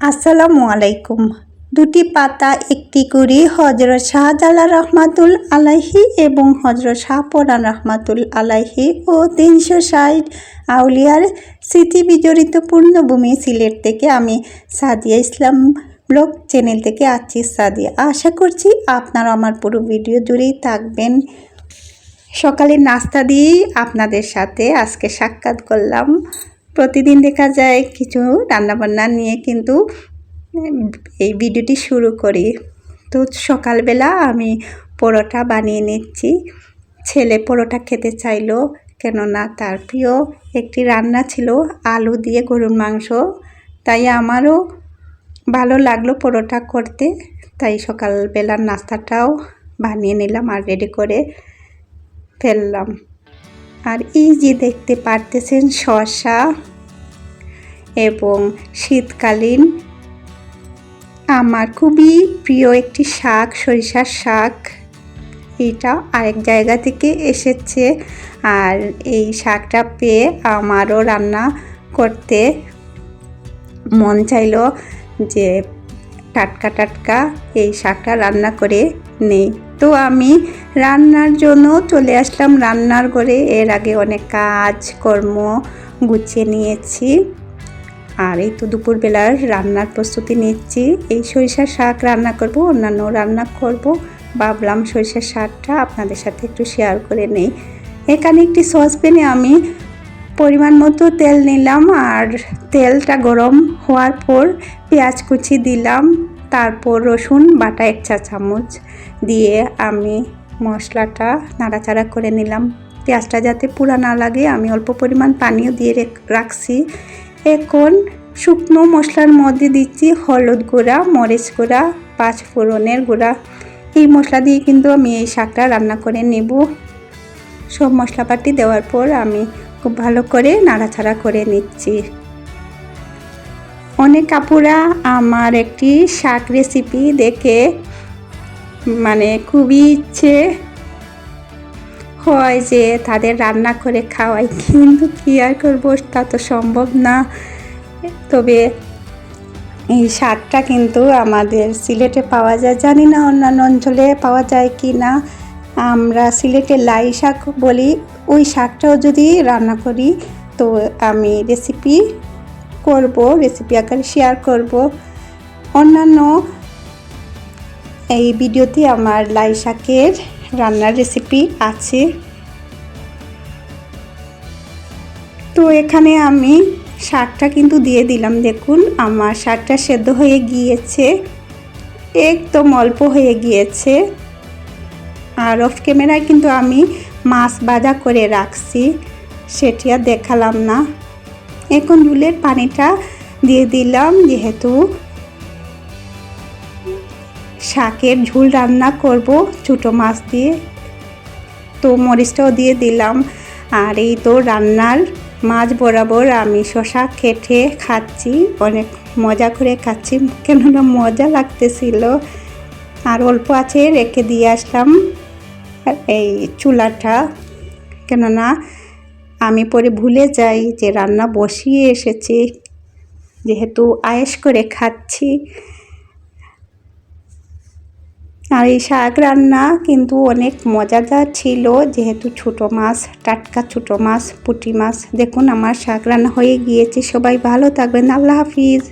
আসসালামু আলাইকুম। দুটি পাতা, একটি করে হজরত শাহজালাল রহমাতুল আলাইহি এবং হজরত শাহপরান রহমাতুল আলাইহি ও তিনশো ষাট আউলিয়ার স্মৃতি বিজড়িত পূর্ণভূমি সিলেট থেকে আমি সাদিয়া ইসলাম ব্লগ চ্যানেল থেকে আছি সাদিয়া। আশা করছি আপনারা আমার পুরো ভিডিও জুড়েই থাকবেন। সকালে নাস্তা দিয়েই আপনাদের সাথে আজকে সাক্ষাৎ করলাম। প্রতিদিন দেখা যায় কিছু রান্নাবান্না নিয়ে কিন্তু এই ভিডিওটি শুরু করি। তো সকালবেলা আমি পরোটা বানিয়ে নিচ্ছি। ছেলে পরোটা খেতে চাইলো, কেননা তার প্রিয় একটি রান্না ছিল আলু দিয়ে গরুর মাংস। তাই আমারও ভালো লাগল পরোটা করতে। তাই সকালবেলার নাস্তাটাও বানিয়ে নিলাম আর রেডি করে ফেললাম। আর এই যে দেখতে পারতেছেন শসা এবং শীতকালীন, আমার খুবই প্রিয় একটি শাক, সরিষার শাক। এটা আরেক জায়গা থেকে এসেছে আর এই শাকটা পেয়ে আমারও রান্না করতে মন চাইল যে টাটকা টাটকা এই শাকটা রান্না করে নেই। তো আমি রান্নার জন্য চলে আসলাম রান্নার ঘরে। এর আগে অনেক কাজ, কর্ম গুছিয়ে নিয়েছি। আর এই তো দুপুরবেলার রান্নার প্রস্তুতি নিচ্ছি। এই সরিষার শাক রান্না করব, অন্যান্য রান্না করব। ভাবলাম সরিষার শাকটা আপনাদের সাথে একটু শেয়ার করে নেই। এখানে একটি সসপ্যানে আমি পরিমাণ মতো তেল নিলাম আর তেলটা গরম হওয়ার পর পেঁয়াজ কুচি দিলাম, তারপর রসুন, বাটা এক চা চামচ দিয়ে আমি মশলাটা নাড়াচাড়া করে নিলাম। পেঁয়াজটা যাতে পুরা না লাগে, আমি অল্প পরিমাণ পানিও দিয়ে রাখছি। এখন শুকনো মশলার মধ্যে দিচ্ছি হলুদ গুঁড়া, মরিচ গুঁড়া, পাঁচ ফোড়নের গুঁড়া। এই মশলা দিয়ে কিন্তু আমি এই শাকটা রান্না করে নেব। সব মশলাপাতি দেওয়ার পর আমি খুব ভালো করে নাড়াচাড়া করে নিচ্ছি। অনেক কাপুরা আমার একটি শাক রেসিপি দেখে মানে খুবই ইচ্ছে হয় যে তাদের রান্না করে খাওয়াই। কিন্তু কী আর করব, তা তো সম্ভব না। তবে এই শাকটা কিন্তু আমাদের সিলেটে পাওয়া যায়, জানি না অন্যান্য অঞ্চলে পাওয়া যায় কি না। আমরা সিলেটে লাই শাক বলি, ওই শাকটাও যদি রান্না করি, তো আমি রেসিপি করব রেসিপি আকারে শেয়ার করব। অন্যান্য এই ভিডিওতে আমার লাই শাকের রান্নার রেসিপি আছে। তো এখানে আমি শাকটা কিন্তু দিয়ে দিলাম, দেখুন, আমার শাকটা সেদ্ধ হয়ে গিয়েছে, একদম অল্প হয়ে গিয়েছে। আর অফ ক্যামেরায় কিন্তু আমি মাছ বাজা করে রাখছি, সেটি আর দেখালাম না। এখন ঝুলের পানিটা দিয়ে দিলাম, যেহেতু শাকের ঝুল রান্না করব ছোটো মাছ দিয়ে। তো মরিচটাও দিয়ে দিলাম। আর এই তো রান্নার মাছ বরাবর আমি শশা কেটে খাচ্ছি, অনেক মজা করে খাচ্ছি, কেননা মজা লাগতেছিল। আর অল্প আছে, রেখে দিয়ে আসলাম। এই চুলাটা। কেননা আমি পরে ভুলে যাই যে রান্না বসিয়ে এসেছি। যেহেতু আয়েস করে খাচ্ছি। আর এই শাক রান্না কিন্তু অনেক মজাদার ছিল। যেহেতু ছোটো মাছ, টাটকা ছোটো মাছ, পুঁটি মাছ। দেখুন আমার শাক রান্না হয়ে গিয়েছে। সবাই ভালো থাকবেন। আল্লাহ হাফিজ।